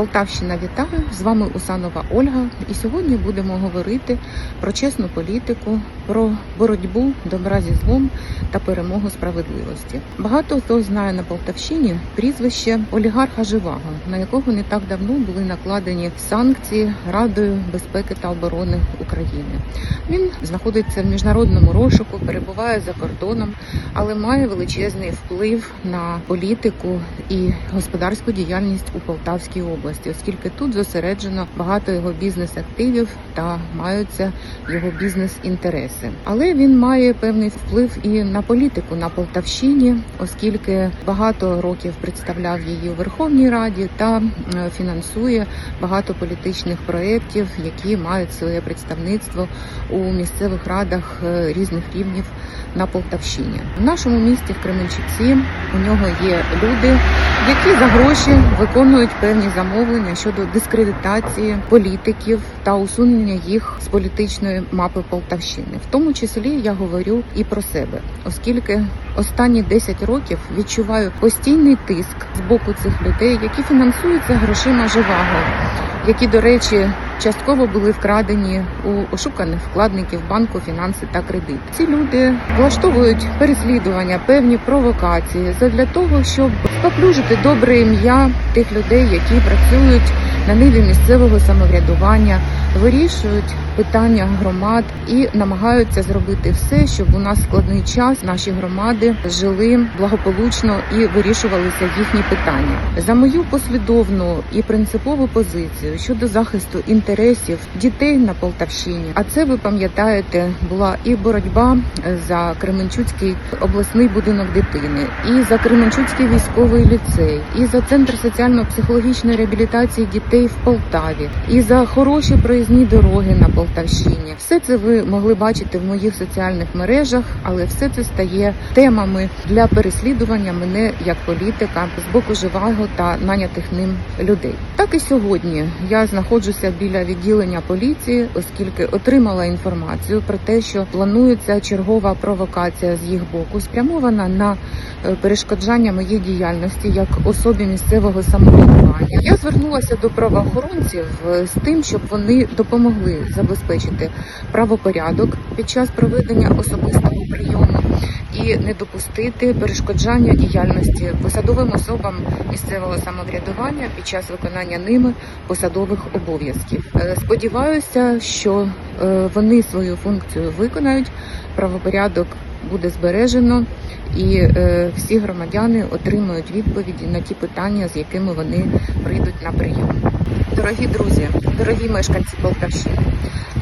Полтавщина вітаю! З вами Усанова Ольга. І сьогодні будемо говорити про чесну політику, про боротьбу добра зі злом та перемогу справедливості. Багато хто знає на Полтавщині прізвище олігарха Живаго, на якого не так давно були накладені санкції Радою безпеки та оборони України. Він знаходиться в міжнародному розшуку, перебуває за кордоном, але має величезний вплив на політику і господарську діяльність у Полтавській області, оскільки тут зосереджено багато його бізнес-активів та маються його бізнес-інтереси. Але він має певний вплив і на політику на Полтавщині, оскільки багато років представляв її у Верховній Раді та е, фінансує багато політичних проєктів, які мають своє представництво у місцевих радах е, різних рівнів на Полтавщині. В нашому місті в Кременчуці у нього є люди, які за гроші виконують певні замовлення щодо дискредитації політиків та усунення їх з політичної мапи Полтавщини. В тому числі я говорю і про себе, оскільки останні 10 років відчуваю постійний тиск з боку цих людей, які фінансуються грошима живаго, які, до речі, частково були вкрадені у ошуканих вкладників банку фінанси та кредит. Ці люди влаштовують переслідування, певні провокації задля того, щоб споплюжити добре ім'я тих людей, які працюють на ниві місцевого самоврядування, вирішують питання громад і намагаються зробити все, щоб у нас складний час наші громади жили благополучно і вирішувалися їхні питання. За мою послідовну і принципову позицію щодо захисту інтересів дітей на Полтавщині. А це ви пам'ятаєте, була і боротьба за Кременчуцький обласний будинок дитини, і за Кременчуцький військовий ліцей, і за центр соціально-психологічної реабілітації дітей в Полтаві, і за хороші проїзні дороги на Полтавщині. Все це ви могли бачити в моїх соціальних мережах, але все це стає темами для переслідування мене як політика з боку живаго та нанятих ним людей. Так і сьогодні я знаходжуся біля відділення поліції, оскільки отримала інформацію про те, що планується чергова провокація з їх боку, спрямована на е, перешкоджання моїй діяльності як особі місцевого самоврядування. Я звернулася до правоохоронців е, з тим, щоб вони допомогли забезпечити правопорядок під час проведення особистого прийому і не допустити перешкоджання діяльності посадовим особам місцевого самоврядування під час виконання ними посадових обов'язків. Е, Сподіваюся, що е, вони свою функцію виконають, правопорядок буде збережено, і е, всі громадяни отримають відповіді на ті питання, з якими вони прийдуть на прийом. Дорогі друзі, дорогі мешканці Полтавщини,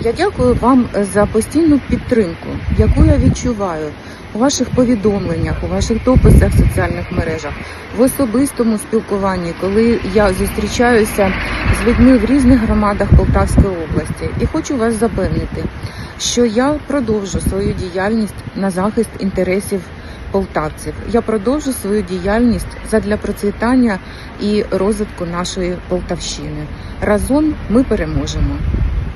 я дякую вам за постійну підтримку, яку я відчуваю у ваших повідомленнях, у ваших дописах в соціальних мережах, в особистому спілкуванні, коли я зустрічаюся з людьми в різних громадах Полтавської області. І хочу вас запевнити, що я продовжу свою діяльність на захист інтересів полтавців. Я продовжу свою діяльність задля процвітання і розвитку нашої Полтавщини. Разом ми переможемо.